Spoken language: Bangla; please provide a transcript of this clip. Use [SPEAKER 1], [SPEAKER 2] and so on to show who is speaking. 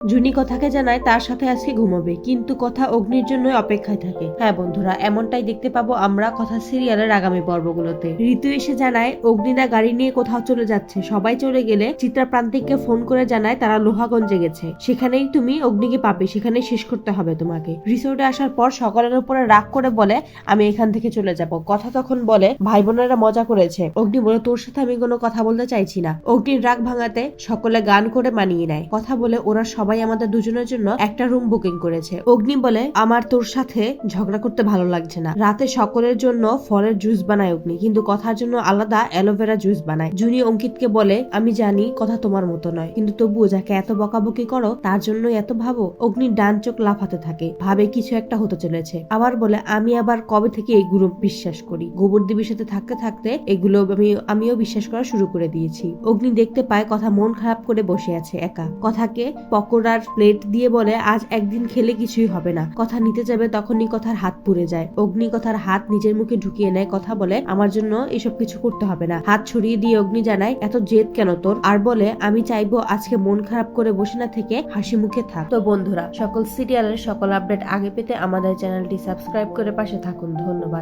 [SPEAKER 1] জুনি কথাকে জানায়, তার সাথে আজকে ঘুমাবে, কিন্তু কথা অগ্নির জন্য অপেক্ষায় থাকে। হ্যাঁ বন্ধুরা, এমনটাই দেখতে পাবো আমরা কথা সিরিয়ালের আগামী পর্বগুলোতে। ঋতু এসে জানায় অগ্নিরা গাড়ি নিয়ে কোথাও চলে যাচ্ছে। সবাই চলে গেলে চিত্রা প্রান্তিককে ফোন করে জানায়, তারা লোহাগঞ্জে গেছে সেখানেই তুমি অগ্নিকে পাবে, সেখানেই শেষ করতে হবে তোমাকে। রিসোর্টে আসার পর সকলের উপরে রাগ করে বলে, আমি এখান থেকে চলে যাব। কথা তখন বলে, ভাই বোনেরা মজা করেছে। অগ্নি বলে, তোর সাথে আমি কোনো কথা বলতে চাইছি না। অগ্নির রাগ ভাঙাতে সকলে গান করে মানিয়ে নেয়। কথা বলে ওরা সবাই আমাদের দুজনের জন্য একটা রুম বুকিং করেছে। অগ্নি বলে, আমার তোর সাথে ঝগড়া করতে ভালো লাগছে না। রাতে সকলের জন্য ফলের জুস বানায় অগ্নি, কিন্তু কথার জন্য আলাদা অ্যালোভেরা জুস বানায়। জুনি অঙ্কিতকে বলে, আমি জানি কথা তোমার মতো নয়, কিন্তু তবুও যাকে এত বকাবকি করো, তার জন্য এত ভাবো। অগ্নির ডান চোখ লাফাতে থাকে, ভাবে কিছু একটা হতে চলেছে। আবার বলে, আমি আবার কবে থেকে এই এইগুলো বিশ্বাস করি? গোবর দেবীর সাথে থাকতে থাকতে এগুলো আমি, আমিও বিশ্বাস করা শুরু করে দিয়েছি। অগ্নি দেখতে পায়, কথা মন খারাপ করে বসে আছে একা। কথাকে পকোড়ার প্লেট দিয়ে বলে, আজ একদিন খেলে কিছুই হবে না। কথা নিতে যাবে তখনই কথার হাত পুড়ে যায়। অগ্নি কথার হাত নিজের মুখে ঢুকিয়ে নেয়, কথা বলে, আমার জন্য এসব কিছু করতে হবে না। হাত ছড়িয়ে দিয়ে অগ্নি জানায়, এত জেদ কেন তোর? আর বলে, আমি চাইব আজকে মন খারাপ করে বসে না থেকে হাসি মুখে থাক। তো বন্ধুরা, সকল সিরিয়ালের সকল আপডেট আগে পেতে আমাদের চ্যানেলটি সাবস্ক্রাইব করে পাশে থাকুন। ধন্যবাদ।